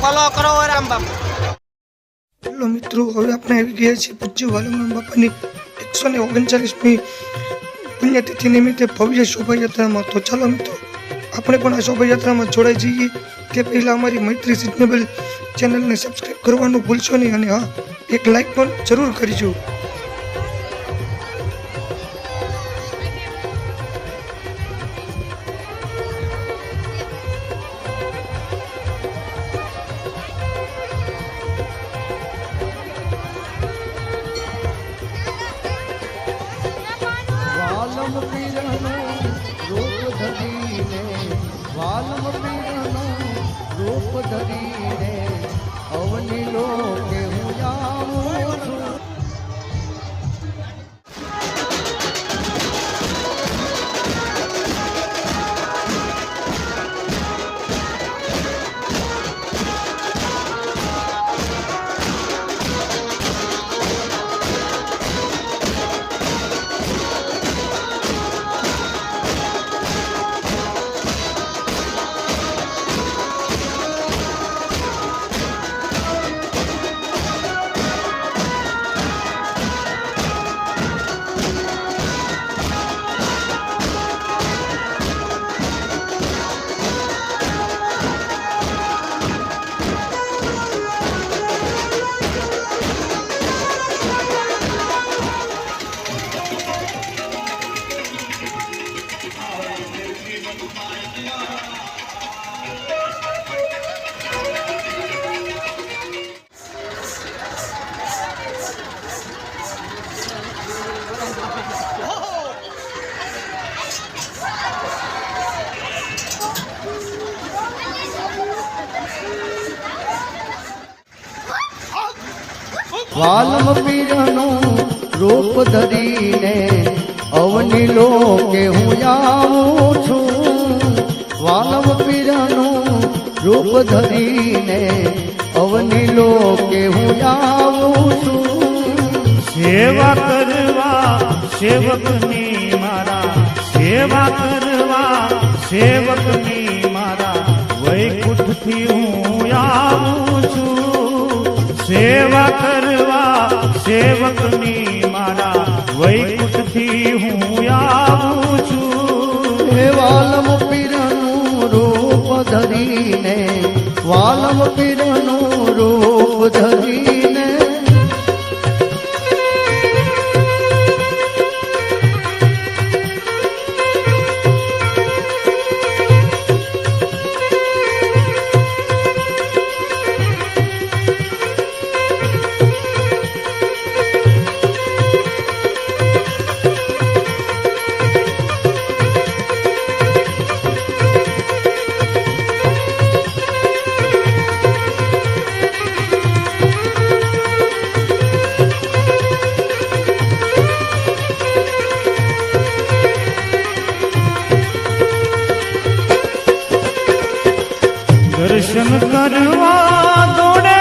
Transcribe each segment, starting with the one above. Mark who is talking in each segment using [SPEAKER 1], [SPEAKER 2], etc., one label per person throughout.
[SPEAKER 1] Follow કરો રામ બાપુ.
[SPEAKER 2] Hello મિત્રો, હવે આપણે આવી ગયા છીએ પૂજ્ય વાલમણ બાપાની એકસો ને ઓગણચાલીસમી પુણ્યતિથિ નિમિત્તે ભવ્ય શોભાયાત્રામાં. તો ચાલો મિત્રો, આપણે પણ આ શોભાયાત્રામાં જોડાઈ જઈએ તે પહેલાં અમારી મૈત્રી સિઝનેબલ ચેનલને સબસ્ક્રાઈબ કરવાનું ભૂલશો નહીં અને હા, એક લાઈક પણ જરૂર કરજો.
[SPEAKER 3] વાલમ પીરનું રૂપ ધરીને અવની લોકે હું આવું છું. વાલમ પીરનું રૂપ ધરીને અવની લોકે હું આવું છું.
[SPEAKER 4] સેવા કરવા સેવકની મારા, સેવા કરવા સેવકની મારા, વૈકુંઠથી હું આવું છું. સેવા કરવા સેવકની મારા, વૈકુંઠથી હું આવું
[SPEAKER 3] વાલમ પીરનું રૂપ ધરીને
[SPEAKER 4] દર્શન કરવા દોડે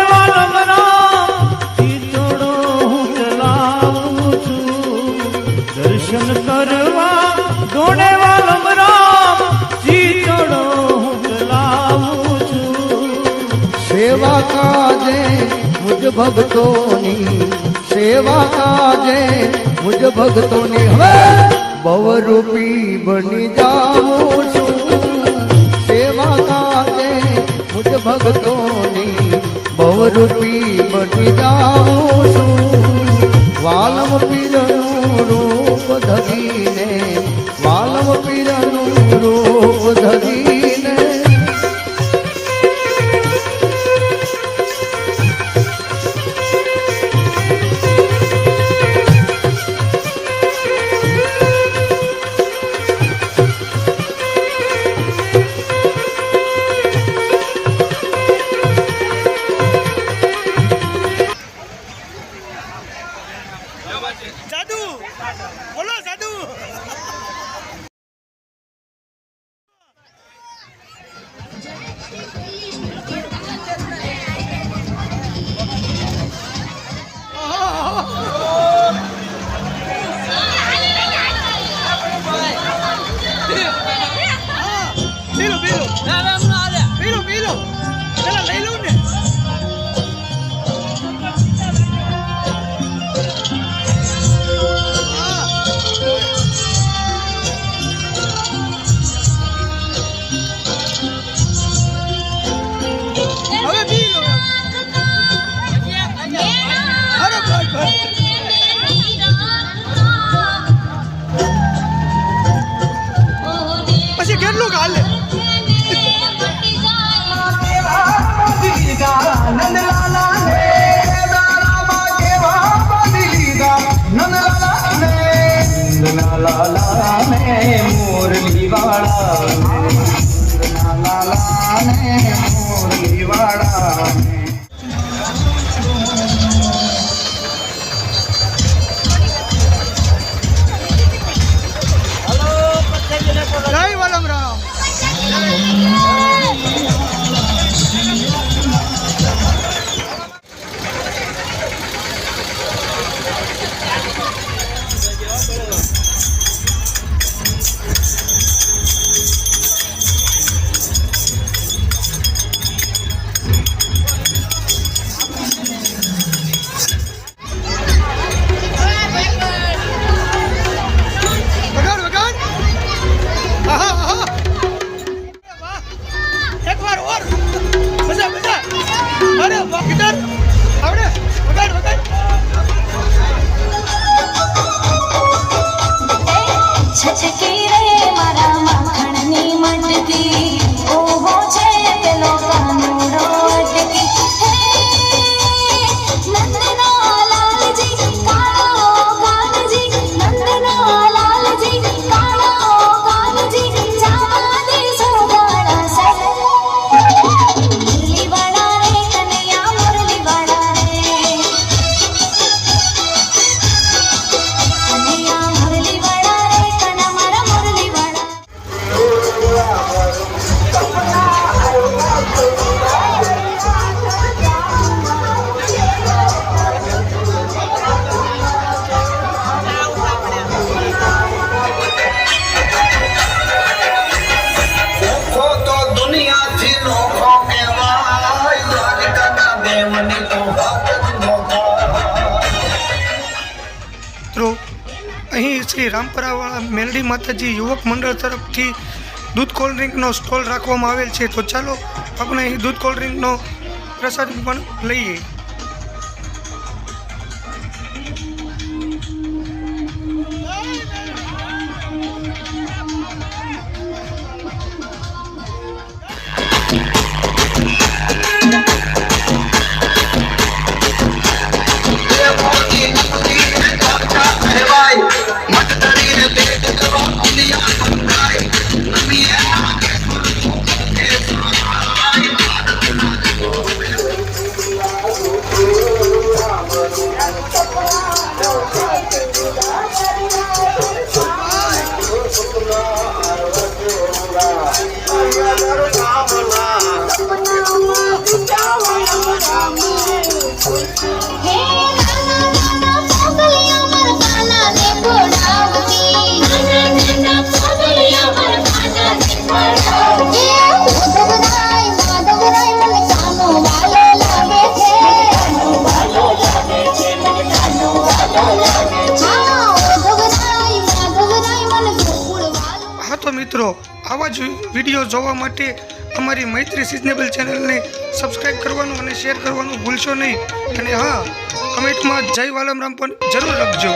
[SPEAKER 4] દર્શન કરવા દોડે વાલમરા ચીચોડો હું ચલાવું છું.
[SPEAKER 3] સેવા કાજે મુજ ભક્તોની, સેવા કાજે મુજ ભક્તોની. હવે બવરૂપી બની જાઉં છું. ભક્તોની બવરૂપી બની જાઉં છું. વાલમ પીરનું
[SPEAKER 2] પીલું પીલું પીલું પીલું પેલા લઈ ને
[SPEAKER 5] શ્રી રામપરાવાળા મેલડી માતાજી યુવક મંડળ તરફથી દૂધ કોલ્ડ ડ્રિંકનો સ્ટોલ રાખવામાં આવેલ છે. તો ચાલો આપણે દૂધ કોલ્ડ ડ્રિંકનો પ્રસાદ પણ લઈએ. મિત્રો આવા જ વીડિયો જોવા માટે અમારી મૈત્રી સિઝનેબલ ચેનલને સબસ્ક્રાઈબ કરવાનું અને શેર કરવાનું ભૂલશો નહીં. અને હા કમેન્ટમાં જય વાલમ રામ પણ જરૂર લખજો